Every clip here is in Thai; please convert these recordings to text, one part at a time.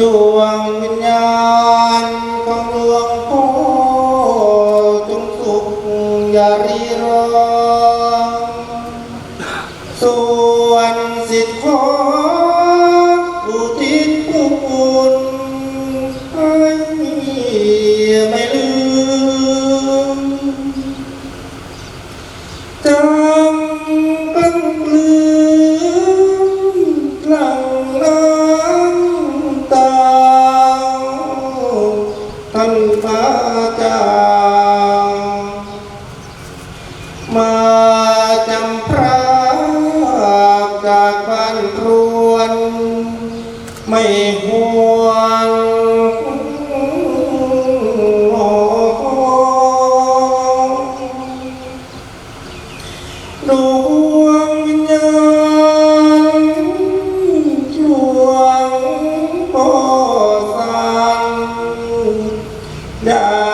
ดวงวิญญาณของหลวงพ่อ ครวนไม่หวนดวงวิญญาณจวงพ่อสันดา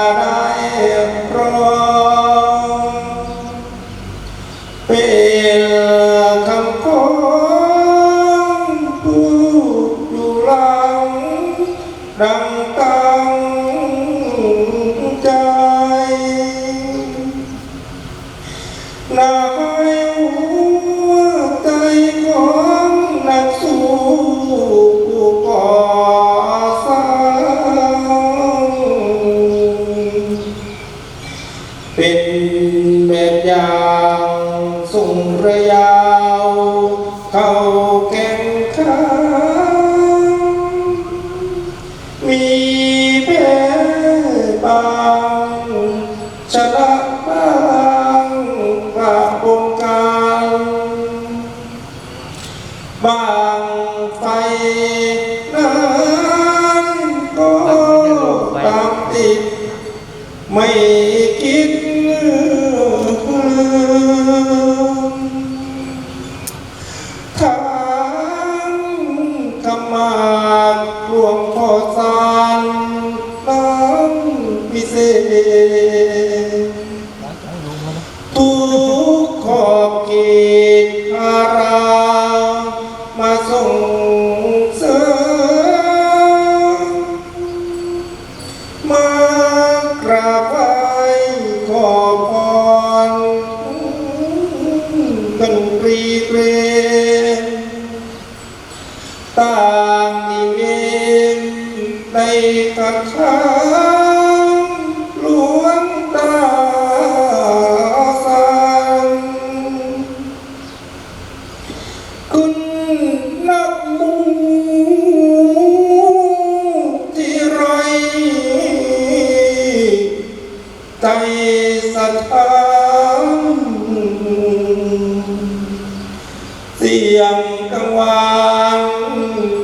สียงกังวาง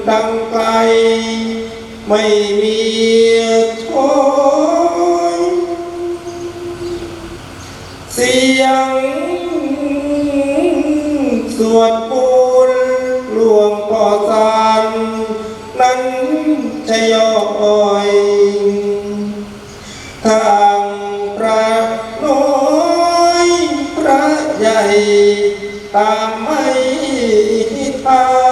ดังไกล ไม่มีโทยเสียงสวดปูนหลวงพ่อสานนั้นจะย่อยทางพระน้อยพระใหญ่ ตามไม่ Uh,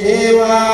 เทวา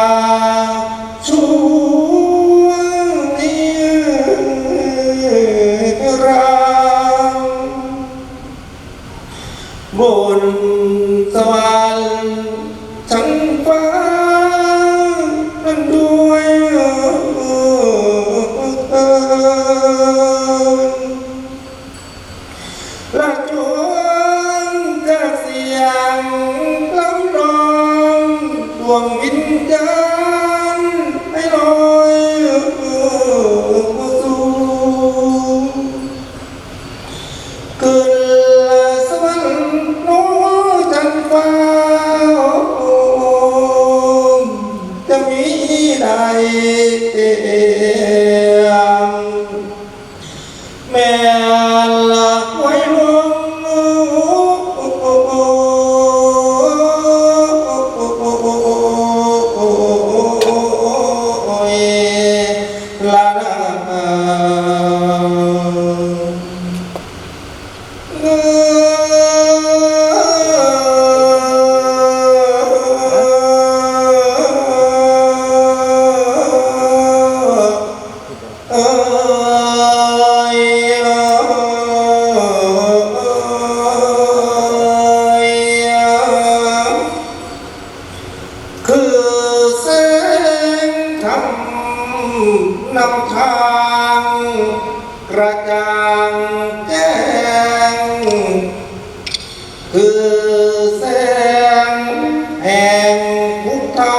ตะ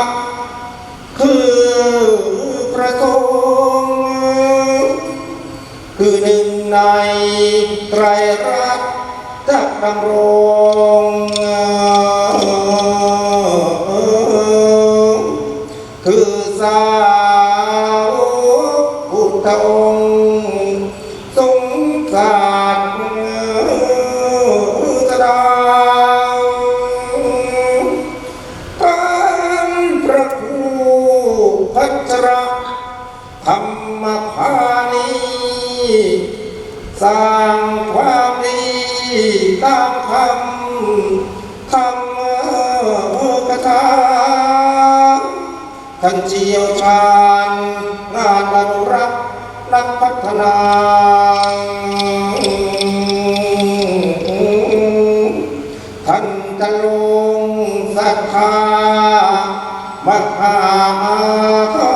คือพระสงฆ์คือหนึ่งในไตรรัตน์ดำรงำธรรมกถาท่านเจียวชาญงานอนุรักษ์นักพัฒนาท่านจะลงศรัทธามหา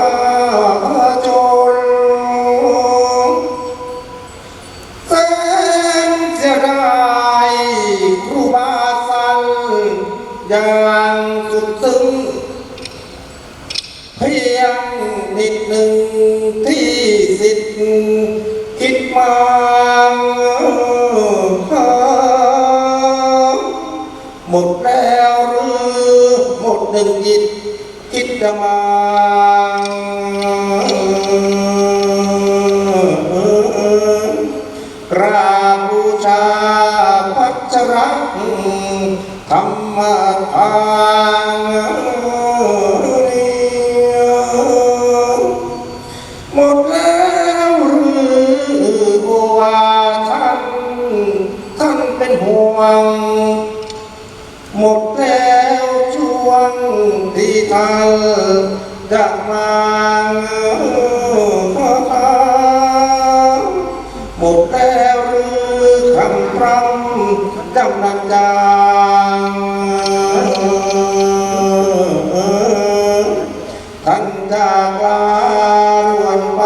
หมดแล้วหรือหมดหนึ่งจิตคิดจะมากราบบูชาพัชรักธรรมทาน จะมาหมดแล้วหรือคำพร่ำจำนันจางท่านจากลารวนไป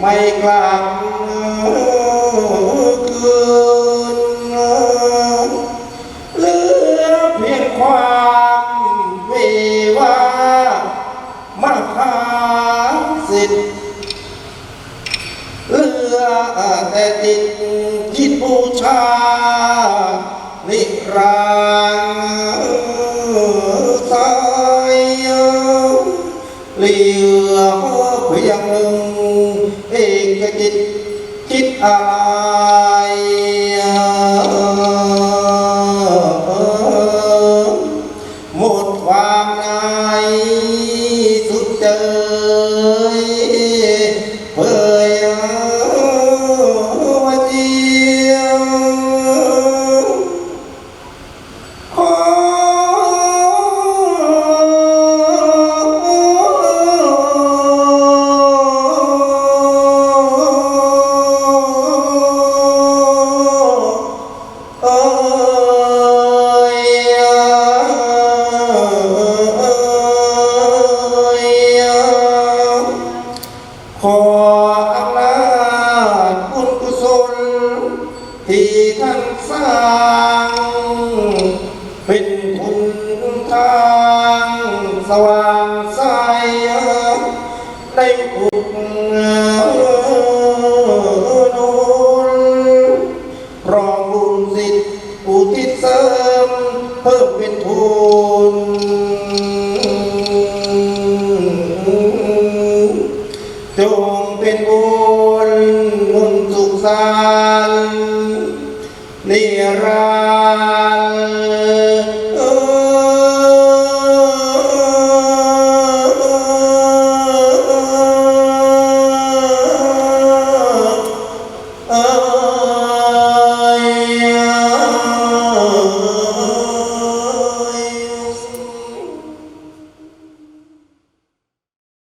ไม่กลับคืนเหลือเพียงความ เพียงหนึ่งเอกจิตจิตอา รอ